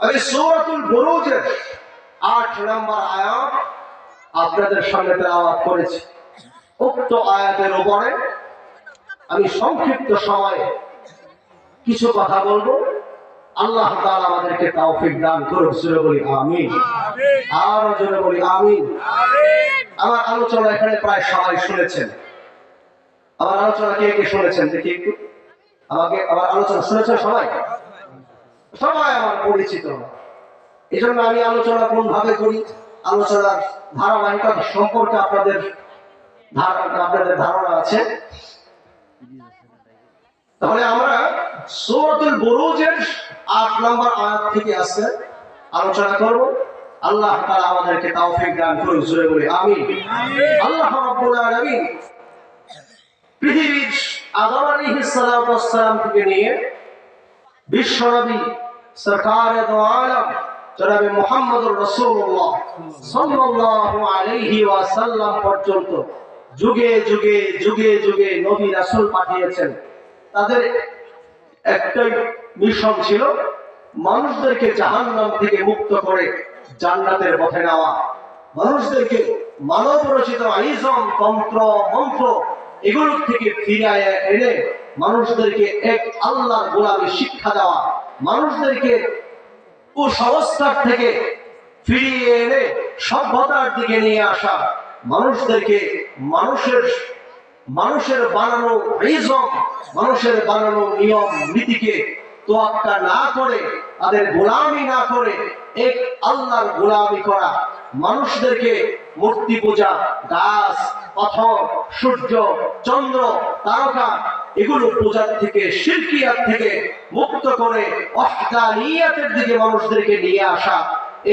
আমি সূরাতুল আট নম্বর আয়াত আপনাদের সামনে তেলাওয়াত করেছি। উক্ত আয়াতের উপরে আমি সংক্ষিপ্ত সময়ে কিছু কথা বলব। আল্লাহ তাআলা আমাদেরকে তৌফিক দান করুন বলি আমিন। আর জোরে বলি আমিন। আমার আলোচনা এখানে প্রায় সবাই শুনেছেন। আমার আলোচনা কে কে শুনেছেন? দেখি একটু। আমাকে আমার আলোচনা শুনেছেন সবাই? সবাই আমার পরিচিত। এই জন্য আমি আলোচনা কোন ভাবে করি? আলোচনার ধারাবাহিকতা সম্পর্কে আপনাদের ধারণা আপনাদের ধারণা আছে। তাহলে আমরা সূরাতুল বুরুজের আট নম্বর আয়াত থেকে আজকে আলোচনা করব। আল্লাহ তাআলা আমাদেরকে তৌফিক দান করুন জোরে বলি আমিন। আল্লাহ রাব্বুল আলামিন পৃথিবীর আদম আলাইহিস সালাম থেকে নিয়ে বিশ্বনবী সরকার জনাবে রাসূলুল্লাহ সাল্লাল্লাহু আলাইহি ওয়াসাল্লাম পর্যন্ত যুগে যুগে যুগে যুগে নবী রাসূল পাঠিয়েছেন। তাদের একটাই মিশন ছিল মানুষদেরকে জাহান্নাম থেকে মুক্ত করে জান্নাতের পথে নেওয়া। মানুষদেরকে মানব রচিত আইজম, তন্ত্র, মন্ত্র এগুলো থেকে ফিরিয়ে এনে মানুষদেরকে এক আল্লাহর গোলামী শিক্ষা দেওয়া, মানুষদেরকে কুসংস্কার থেকে ফিরিয়ে এনে সভ্যতার দিকে নিয়ে আসা, মানুষদেরকে মানুষের মানুষের বানানো রিজম, মানুষের বানানো নিয়ম, নীতিকে তোয়াক্কা না করে, তাদের গোলামি না করে এক আল্লাহর গোলামি করা, মানুষদেরকে মূর্তি পূজা, গাছ পাথর সূর্য, চন্দ্র, তারকা, এগুলো পূজার থেকে শিরকিয়াত থেকে মুক্ত করে অহদানিয়াতের দিকে মানুষদেরকে নিয়ে আসা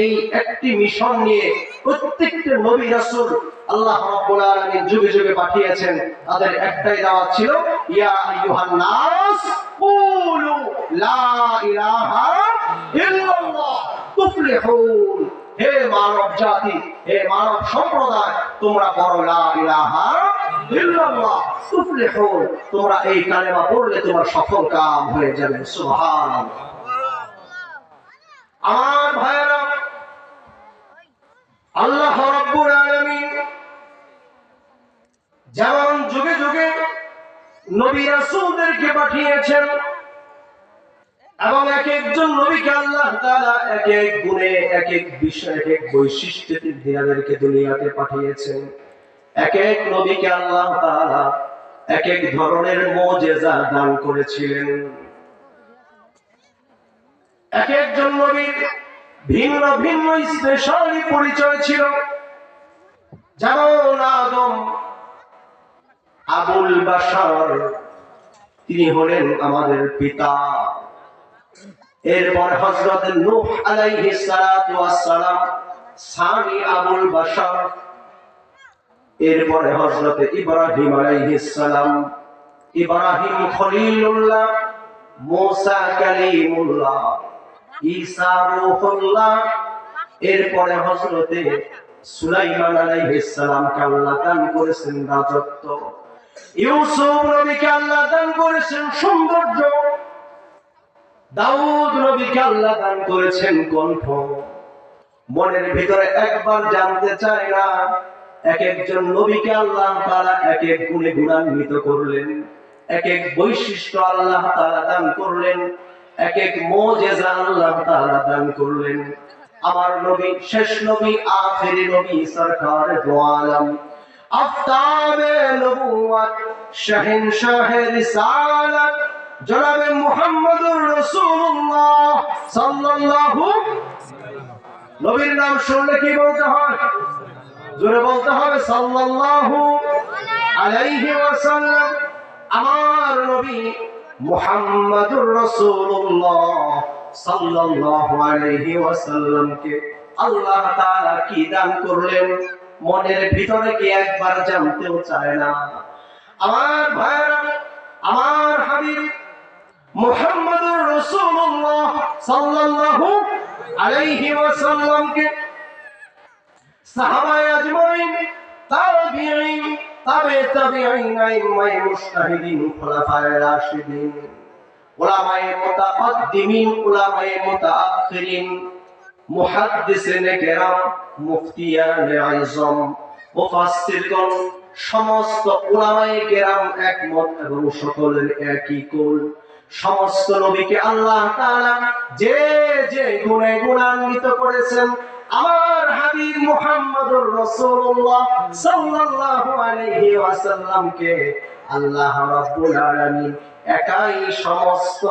এই একটি মিশন নিয়ে প্রত্যেকটা নবী রাসূল আল্লাহ রাব্বুল আলামিন যুগে যুগে পাঠিয়েছেন। তাদের একটাই দাওয়াত ছিল, ইয়া আইয়ুহান নাস কুলু লা ইলাহা ইল্লাল্লাহ, তুফলিহুন। হে মানব জাতি, হে মানব সম্প্রদায়, তোমরা পড়ো লা তোমরা এই কালেমা পড়লে তোমার সফল কাম হয়ে যাবে, সুবহানাল্লাহ। আমার ভাইরা আল্লাহ রাব্বুল আলামিন যেমন যুগে যুগে নবী রাসূলদেরকে পাঠিয়েছেন এবং এক একজন নবীকে আল্লাহ তাআলা এক এক গুণে, এক এক বিষয়, এক এক বৈশিষ্ট্যে দিনাদেরকে দুনিয়াতে পাঠিয়েছেন। এক এক নবীকে আল্লাহ তাআলা এক এক ধরনের মুজিজা দান করেছিলেন। এক একজন নবীর ভিন্ন ভিন্ন স্পেশালি পরিচয় ছিল। যেমন আদম, আবুল বাশার, তিনি হলেন আমাদের পিতা। এরপর হযরত নূহ আলাইহিস সালাতু ওয়াস সালাম সানি আবুল বাশার, এরপরে হযরত ইব্রাহিম আলাইহিস সালাম, ইব্রাহিম খলিলুল্লাহ, মুসা কালিমুল্লাহ, ঈসা রূহুল্লাহ, এরপরে হযরতে সুলাইমান আলাইহিস সালামকে আল্লাহ দান করেছেন রাজত্ব। ইউসুফ নবীকে আল্লাহ দান করেছেন সৌন্দর্য। দাউদ নবীকে আল্লাহ দান করেছেন কণ্ঠ। মনের ভিতরে একবার জানতে চায় না, এক একজন নবীকে আল্লাহ তাআলা এক এক গুণে গুণান্বিত করলেন, এক এক বৈশিষ্ট্য আল্লাহ তাআলা দান করলেন, এক এক মুজিজা আল্লাহ তাআলা দান করলেন। আমার নবী, শেষ নবী, আখেরি নবী, সরকার দো আলম। আফতাবে নবুয়ত শাহিনশাহ রিসালাত জনাবে মুহাম্মদুর রাসূলুল্লাহ সাল্লাল্লাহু নবীর নাম শুনলে কি বলতে হয়? জোরে বলতে হবে, সাল্লাল্লাহু আলাইহি ওয়াসাল্লাম। আমার নবী মুহাম্মাদুর রাসূলুল্লাহ সাল্লাল্লাহু আলাইহি ওয়াসাল্লামকে আল্লাহ তাআলা কি দান করলেন? মনের ভিতরে কি একবার জানতেও চায় না? আমার ভাইরা আমার হাবিব সাল্লাল্লাহু আলাইহি সাহাবায়ে আজমাইন তাবিঈন তাবে তাবিঈন, আইম্মায়ে মুজতাহিদিন, খুলাফায়ে রাশিদিন, উলামায়ে উলামায়ে মুতাআখিরিন কেরাম আযম মুফাসসিরগণ, সমস্ত উলামায়ে কেরাম একমত এবং সকলের একই কুল। সমস্ত নবীকে আল্লাহ যে যে গুণে গুণান্বিত করেছেন, আমার হাবিব মুহাম্মদুর রাসূলুল্লাহ সাল্লাল্লাহু আলাইহি ওয়াসাল্লামকে আল্লাহ রাব্বুল আলামিন একাই সমস্ত